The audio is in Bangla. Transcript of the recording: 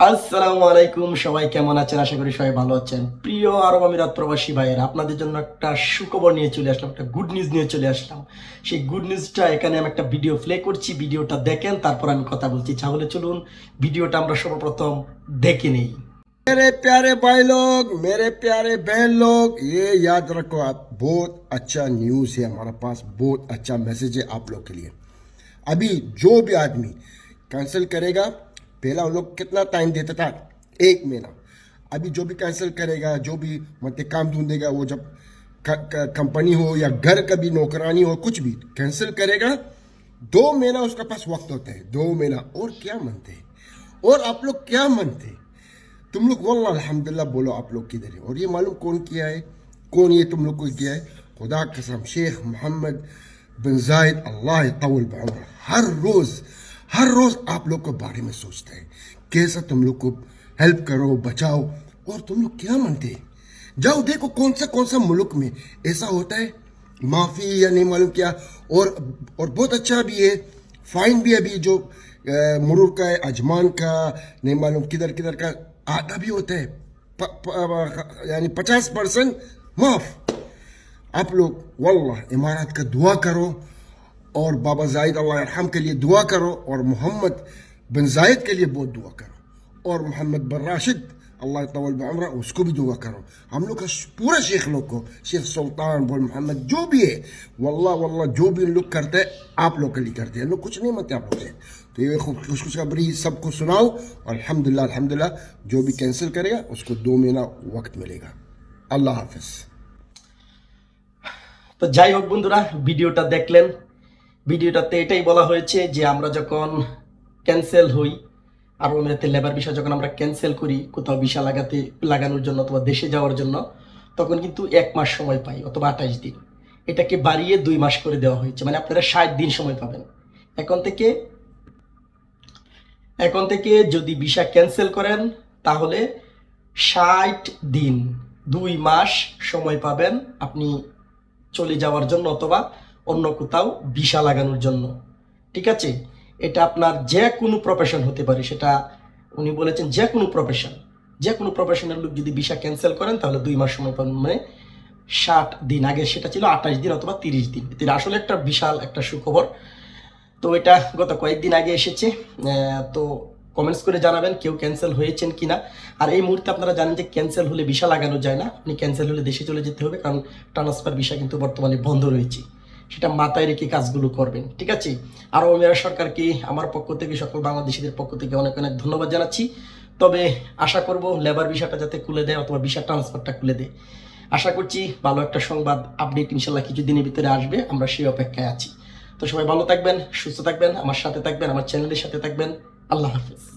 আসসালামু আলাইকুম সবাই কেমন আছেন আশা করি সবাই ভালো আছেন প্রিয় আরব আমিরাত প্রবাসী ভাইয়ের আপনাদের জন্য একটা সুখবর নিয়ে চলে আসলাম একটা গুড নিউজ নিয়ে চলে আসলাম সেই গুড নিউজটা এখানে আমি একটা ভিডিও প্লে করছি ভিডিওটা দেখেন তারপর আমি কথা বলছি তাহলে চলুন ভিডিওটা আমরা সর্বপ্রথম দেখে নেই मेरे प्यारे भाई लोग मेरे प्यारे बहन लोग ये याद रखो आप बहुत अच्छा न्यूज़ है हमारे पास बहुत अच्छा मैसेज है आप लोग के लिए अभी जो भी आदमी कैंसिल करेगा पहला उन लोग कितना टाइम देता था? एक महीना। अभी जो भी कैंसिल करेगा, जो भी मतलब काम ढूंढेगा, वो जब कंपनी हो या घर का भी नौकरानी हो, कुछ भी कैंसिल करेगा, दो महीना उसका पास वक्त होता है। दो महीना। और क्या मनते हैं? और आप लोग क्या मनते तुम लोग वल्ला अल्हम्दुलिल्लाह बोलो आप लोग किधर है? और ये मालूम कौन किया है? कौन ये तुम लोग को किया है? खुदा कसम, शेख मोहम्मद बिन जायद, अल्लाह तवल हर रोज़ हर रोज़ आप लोग के बारे में सोचता है कैसा तुम लोग को हेल्प करो बचाओ और तुम लोग क्या मानते हैं? जाओ देखो कौन सा कौन सा मुल्क में ऐसा होता है माफ़ी या नहीं मालूम क्या और और बहुत अच्छा भी है फाइन भी अभी जो मुरूर का है अजमान का नहीं मालूम किधर किधर का आधा भी होता है प, प, यानी पचास परसेंट माफ़। आप लोग वल्लाह इमारत का दुआ करो और बाबा जाहिद अल्लाह यरहम के लिए दुआ करो और मोहम्मद बिन जायद के लिए बहुत दुआ करो और मोहम्मद बिन राशिद अल्लाह तवल बमरा उसको भी दुआ करो हम लोग का पूरा शेख लोग को शेख सुल्तान बोल मोहम्मद जो भी है वल्लाह वल्लाह जो भी लोग करते हैं आप लोग के लिए करते हैं लोग कुछ नहीं मानते आप लोग से तो ये खुश खुशखबरी सबको सुनाओ और अल्हम्दुलिल्लाह अल्हम्दुलिल्लाह जो भी कैंसिल करेगा उसको दो महीना वक्त मिलेगा अल्लाह हाफिज़ তো যাই হোক বন্ধুরা ভিডিওটা দেখলেন ভিডিওটাতে এটাই বলা হয়েছে যে আমরা যখন ক্যান্সেল হই, আর আমিরাতের লেবার বিষয় যখন আমরা ক্যান্সেল করি, কোথাও ভিসা লাগাতে, লাগানোর জন্য অথবা দেশে যাওয়ার জন্য, তখন কিন্তু এক মাস সময় পাই অথবা আঠাইশ দিন। এটাকে বাড়িয়ে দুই মাস করে দেওয়া হয়েছে। মানে আপনারা ষাট দিন সময় পাবেন। এখন থেকে এখন থেকে যদি ভিসা ক্যান্সেল করেন, তাহলে ষাট দিন, দুই মাস সময় পাবেন আপনি চলে যাওয়ার জন্য অথবা অন্য কোথাও ভিসা লাগানোর জন্য। ঠিক আছে? এটা আপনার যে কোনো প্রফেশন হতে পারে। সেটা উনি বলেছেন যে কোনো প্রফেশন যে কোনো প্রফেশনের লোক যদি ভিসা ক্যান্সেল করেন, তাহলে দুই মাস সময় পাবেন মানে ষাট দিন আগে সেটা ছিল আঠাশ দিন অথবা তিরিশ দিন। এটা আসলে একটা বিশাল একটা সুখবর। তো এটা গত কয়েকদিন আগে এসেছে। তো কমেন্টস করে জানাবেন কেউ ক্যান্সেল হয়েছেন কি না আর এই মুহূর্তে আপনারা জানেন যে ক্যান্সেল হলে ভিসা লাগানো যায় না। আপনি ক্যান্সেল হলে দেশে চলে যেতে হবে। কারণ ট্রান্সফার ভিসা কিন্তু বর্তমানে বন্ধ রয়েছে। সেটা মাথায় রেখে কাজগুলো করবেন, ঠিক আছে? আর মেরা সরকারকে, আমার পক্ষ থেকে, সকল বাংলাদেশিদের পক্ষ থেকে অনেক অনেক ধন্যবাদ জানাচ্ছি। তবে আশা করব লেবার ভিসাটা যাতে খুলে দেয় অথবা ভিসা ট্রান্সফারটা খুলে দেয়। আশা করছি ভালো একটা সংবাদ আপডেট ইনশাল্লাহ কিছুদিনের ভিতরে আসবে, আমরা সেই অপেক্ষায় আছি। তো সবাই ভালো থাকবেন, সুস্থ থাকবেন, আমার সাথে থাকবেন, আমার চ্যানেলের সাথে থাকবেন। আল্লাহ হাফিজ।